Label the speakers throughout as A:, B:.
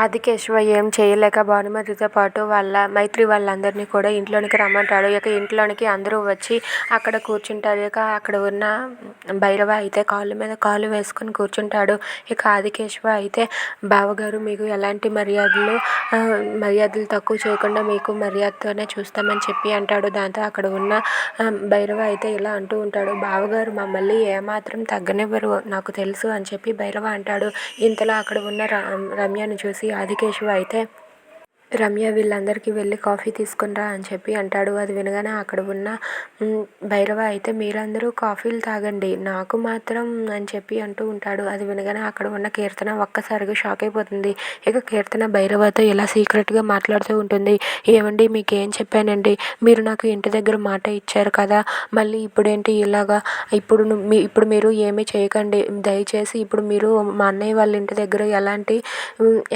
A: ఆదికేశవ ఏం చేయలేక భానుమతితో పాటు వాళ్ళ మైత్రి వాళ్ళందరినీ కూడా ఇంట్లోనికి రమ్మంటాడు. ఇక ఇంట్లోనికి అందరూ వచ్చి అక్కడ కూర్చుంటారు. ఇక అక్కడ ఉన్న భైరవ అయితే కాళ్ళ మీద కాళ్ళు వేసుకొని కూర్చుంటాడు. ఇక ఆదికేశవ అయితే బావగారు మీకు ఎలాంటి మర్యాదలు మర్యాదలు తక్కువ చేయకుండా మీకు మర్యాదతోనే చూస్తామని చెప్పి అంటాడు. దాంతో అక్కడ ఉన్న భైరవ అయితే ఇలా అంటూ ఉంటాడు. బావగారు మమ్మల్ని ఏమాత్రం తగ్గనివ్వరు నాకు తెలుసు అని చెప్పి భైరవ అంటాడు. ఇంతలో అక్కడ ఉన్న రమ్యను చూసి ఆదికేశవ అయితే రమ్య వీళ్ళందరికీ వెళ్ళి కాఫీ తీసుకునిరా అని చెప్పి అంటాడు. అది వినగానే అక్కడ ఉన్న భైరవ అయితే మీరందరూ కాఫీలు తాగండి నాకు మాత్రం అని చెప్పి అంటూ ఉంటాడు. అది వినగానే అక్కడ ఉన్న కీర్తన ఒక్కసారిగా షాక్ అయిపోతుంది. ఇక కీర్తన భైరవతో ఇలా సీక్రెట్గా మాట్లాడుతూ ఉంటుంది. ఏమండి మీకేం చెప్పానండి? మీరు నాకు ఇంటి దగ్గర మాట ఇచ్చారు కదా మళ్ళీ ఇప్పుడేంటి ఇలాగా? ఇప్పుడు మీ ఇప్పుడు మీరు ఏమీ చేయకండి. దయచేసి ఇప్పుడు మీరు మా అన్నయ్య వాళ్ళ ఇంటి దగ్గర ఎలాంటి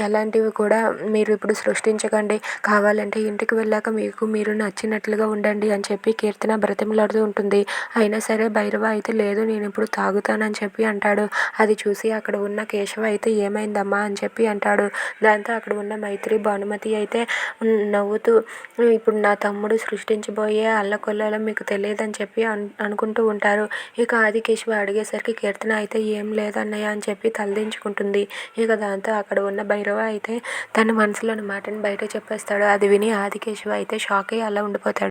A: ఎలాంటివి కూడా మీరు ఇప్పుడు సృష్టించ ఉపయోగించకండి కావాలంటే ఇంటికి వెళ్ళాక మీకు మీరు నచ్చినట్లుగా ఉండండి అని చెప్పి కీర్తన బ్రతిమలాడుతూ ఉంటుంది. అయినా సరే భైరవ అయితే లేదు నేను ఇప్పుడు తాగుతానని చెప్పి అంటాడు. అది చూసి అక్కడ ఉన్న కేశవ అయితే ఏమైందమ్మా అని చెప్పి అంటాడు. దాంతో అక్కడ ఉన్న మైత్రి భానుమతి అయితే నవ్వుతూ ఇప్పుడు నా తమ్ముడు సృష్టించబోయే అల్లకొల్లలో మీకు తెలియదని చెప్పి అను అనుకుంటూ ఉంటారు. ఇక ఆదికేశవ అడిగేసరికి కీర్తన అయితే ఏం లేదన్నయ్య అని చెప్పి తలదించుకుంటుంది. ఇక దాంతో అక్కడ ఉన్న భైరవ అయితే తన మనసులోని మాటను బయట చెప్పేస్తాడు. అది విని ఆదికేశవ అయితే షాక్ అయ్యి అలా ఉండిపోతాడు.